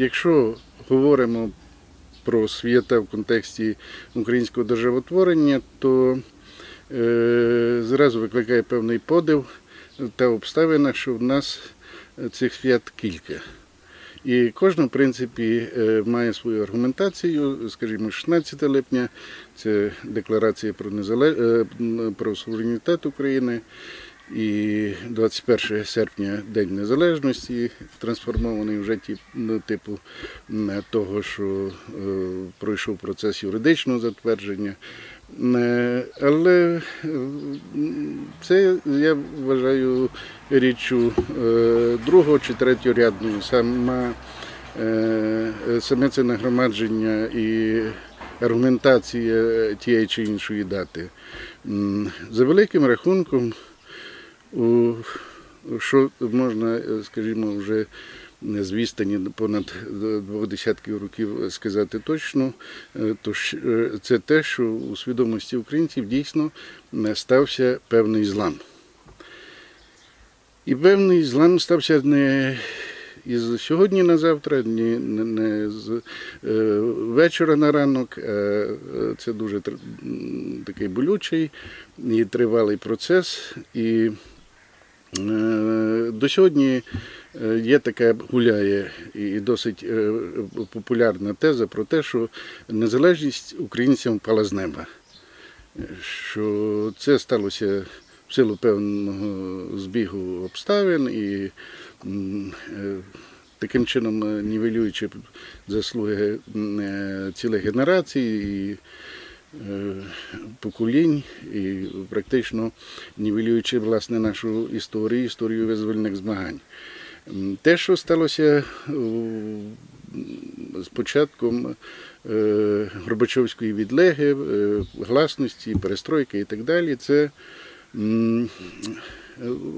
Якщо говоримо про свята в контексті українського державотворення, то е, зразу викликає певний подив та обставина, що в нас цих свят кілька. І кожна, в принципі, е, має свою аргументацію. Скажімо, 16 липня це декларація про незалеж... е, про суверенітет України. І 21 серпня День Незалежності, трансформований вже ну, типу того, що е, пройшов процес юридичного затвердження. Е, Але е, це я вважаю річчю другого чи третьорядною. Сама, е, саме це нагромадження і аргументація тієї чи іншої дати. За великим рахунком, що можна, е, скажімо, вже з відстані понад двох десятків років сказати точно, е, то е, це те, що у свідомості українців дійсно стався певний злам. І певний злам стався не із сьогодні на завтра, ні, не, не з е, вечора на ранок. е, це дуже тр- такий болючий і тривалий процес. І До сьогодні е, є така гуляє і досить е, популярна теза про те, що незалежність українцям впала з неба. Е, Що це сталося в силу певного збігу обставин і е, таким чином е, нівелюючи заслуги е, цілих генерацій. І, е, поколінь і практично нівелюючи власне нашу історію, історію визвольних змагань. Те, що сталося у- з початком е, Горбачовської відлеги, е, гласності, перестройки і так далі, це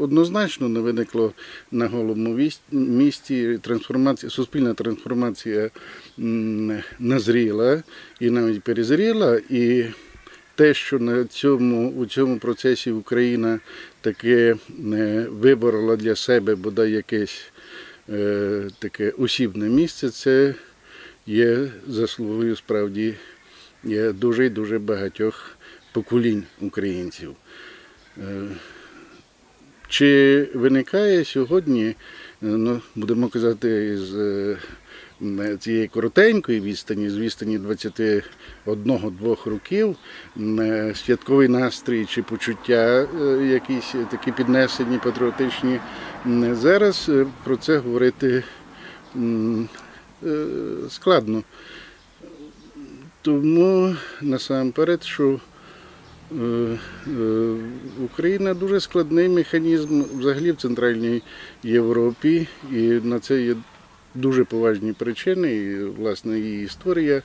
однозначно не виникло на віс- місці. Трансформація, суспільна трансформація назріла і навіть перезріла. І те, що на цьому, у цьому процесі Україна таки е, виборола для себе бодай якесь е, таке осібне місце, це є заслугою справді дуже і дуже багатьох поколінь українців. Е, Чи виникає сьогодні, е, ну, будемо казати, з е, цієї коротенької відстані, з відстані 21-2 років, е, святковий настрій чи почуття е, якісь такі піднесені, патріотичні, зараз е, про це говорити е, складно. Тому насамперед, що е, е, Україна дуже складний механізм взагалі в Центральній Європі, і на це є дуже поважні причини, і власне її історія.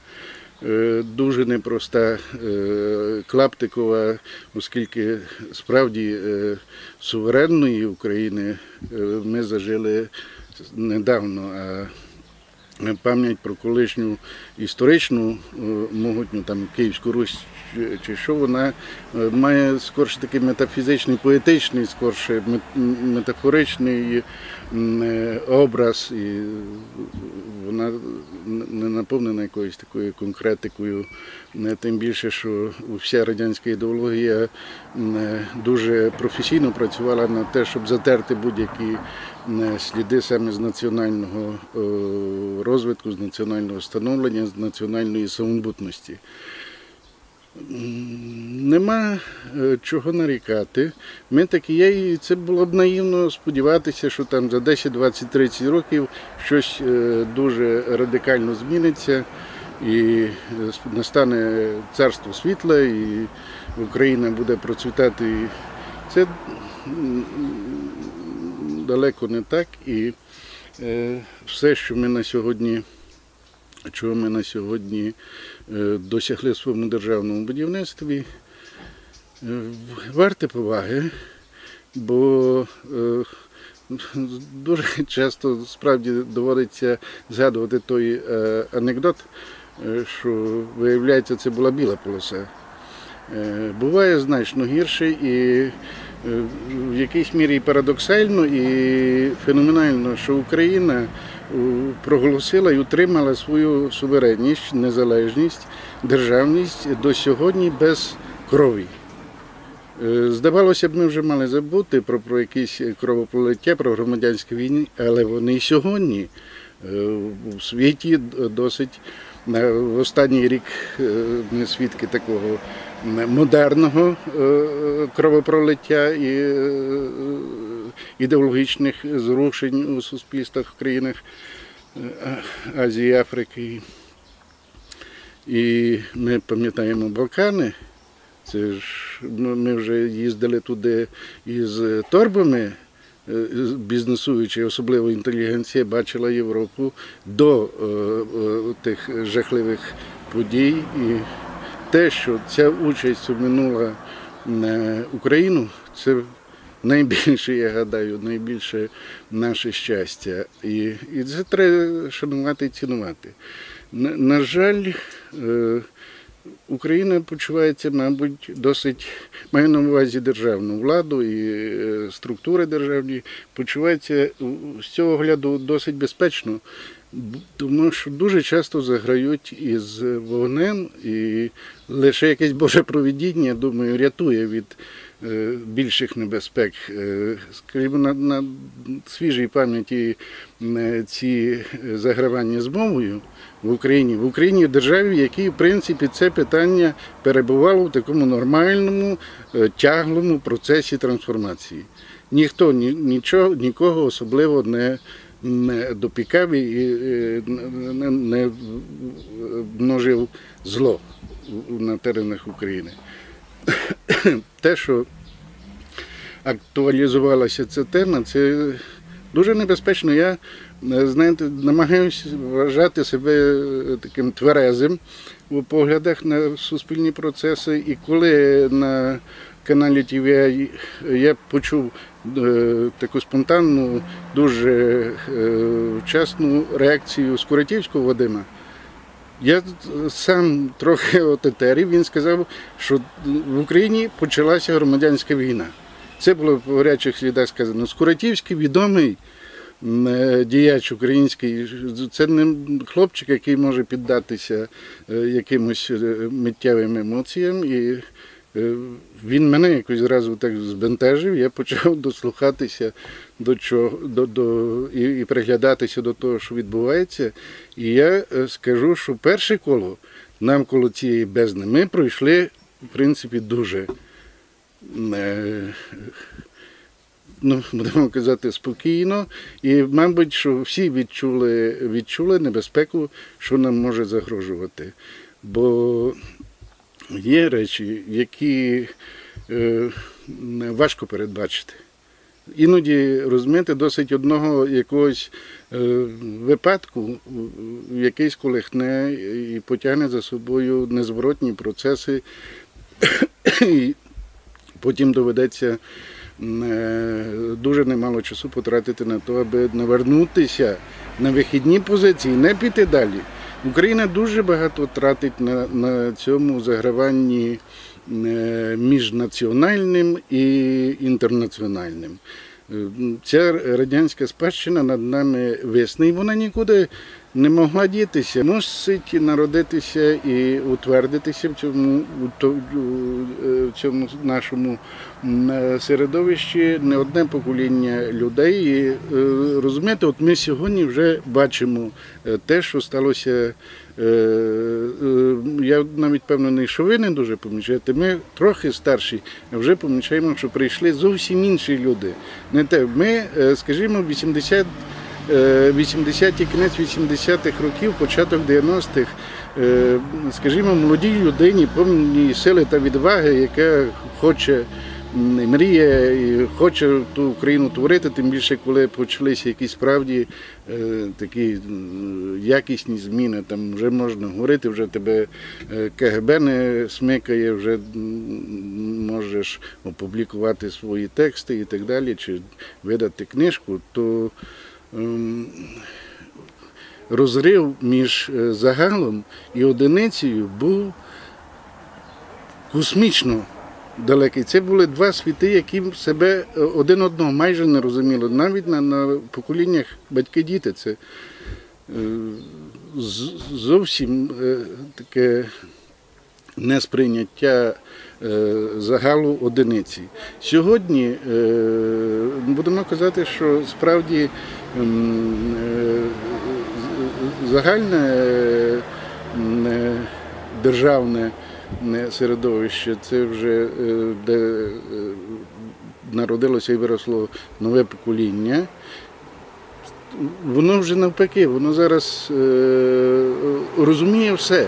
е, Дуже непроста, е, клаптикова, оскільки справді е, суверенної України е, ми зажили недавно, а пам'ять про колишню історичну е, могутню там Київську Русь чи- що вона е, має скорше такий метафізичний, поетичний, скорше метафоричний е, образ, і вона не наповнена якоюсь такою конкретикою, тим більше, що вся радянська ідеологія дуже професійно працювала на те, щоб затерти будь-які сліди саме з національного е, розвитку, з національного становлення, з національної самобутності. Нема е, чого нарікати. Ми такі є, і це було б наївно сподіватися, що там за 10, 20, 30 років щось е, дуже радикально зміниться і настане царство світла, і Україна буде процвітати. Це далеко не так. І е, все, що ми на сьогодні чого ми на сьогодні е, досягли в своєму державному будівництві, е, варте поваги, бо дуже часто справді доводиться згадувати той анекдот, що виявляється, це була біла полоса. Буває значно гірше і в якійсь мірі парадоксально і феноменально, що Україна е, проголосила і утримала свою суверенність, незалежність, державність до сьогодні без крові. Е, Здавалося б, ми вже мали забути про, про якісь кровопролиття, про громадянські війни, але вони і сьогодні е, в світі досить в останній рік е, ми свідки такого модерного е, кровопролиття і е, ідеологічних зрушень у суспільствах в країнах е, Азії, Африки. І ми пам'ятаємо Балкани. Це ж ну, ми вже їздили туди із торбами, е, бізнесуючи, особливо інтелігенція бачила Європу до е, е, тих жахливих подій. І те, що ця участь обминула е, Україну, це найбільше, я гадаю, найбільше наше щастя. І, і це треба шанувати і цінувати. На, на жаль, е, Україна почувається, мабуть, досить, маю на увазі державну владу і е, структури державні, почувається з цього огляду досить безпечно, тому що дуже часто заграють із вогнем, і лише якесь Боже провідіння, думаю, рятує від е, більших небезпек. Е, Скажімо, на, на свіжій пам'яті е, ці загравання з мовою в Україні, в Україні державі, в якій, в принципі, це питання перебувало в такому нормальному, тяглому процесі трансформації. Ніхто ні, нічого, нікого особливо не, не допікав і не, множив зло на теренах України. Те, що актуалізувалася ця тема, це дуже небезпечно. Я знаєте, намагаюся вважати себе таким тверезим у поглядах на суспільні процеси. І коли на каналі TVI я почув е, таку спонтанну, дуже е, вчасну реакцію Скоротівського Вадима. Я сам трохи отетерів, він сказав, що в Україні почалася громадянська війна. Це було в гарячих слідах сказано. Скоротівський відомий е, діяч український, це не хлопчик, який може піддатися якимось миттєвим емоціям. І він мене якось зразу так збентежив. Я почав дослухатися до чого до, до, і, і приглядатися до того, що відбувається. І я е, скажу, що перше коло навколо цієї бездни ми пройшли, в принципі, дуже. е, Ну, будемо казати, спокійно, і, мабуть, що всі відчули, відчули небезпеку, що нам може загрожувати. Бо є речі, які е, важко передбачити. Іноді розумієте, досить одного якогось е, випадку, якийсь колихне і потягне за собою незворотні процеси, і потім доведеться е, дуже немало часу потратити на те, аби навернутися на вихідні позиції, не піти далі. Україна дуже багато тратить на, на цьому заграванні міжнаціональним між національним і інтернаціональним. Е, Ця радянська спадщина над нами висне, і вона нікуди не могла дітися. Мусить народитися і утвердитися в цьому, е, в цьому нашому е, середовищі не одне покоління людей. І е, розумієте, от ми сьогодні вже бачимо те, що сталося. Я навіть впевнений, що ви не дуже помічаєте. Ми трохи старші, вже помічаємо, що прийшли зовсім інші люди. Не те. Ми, скажімо, 80 е, 80-ті, кінець 80-х років, початок 90-х, е, скажімо, молодій людині, повній сили та відваги, яка хоче мріє і хоче ту Україну творити, тим більше, коли почалися якісь справді е, такі якісні зміни, там вже можна говорити, вже тебе е, КГБ не смикає, вже можеш опублікувати свої тексти і так далі, чи видати книжку, то розрив між е, загалом і одиницею був космічно далекий. Це були два світи, які себе е, один одного майже не розуміли. Навіть на, на поколіннях батьки-діти це е, зовсім таке несприйняття загалу одиниці. Сьогодні е, будемо казати, що справді е, загальне е, е, державне е, середовище це вже е, де е, народилося і виросло нове покоління. Воно вже навпаки, воно зараз е, розуміє все.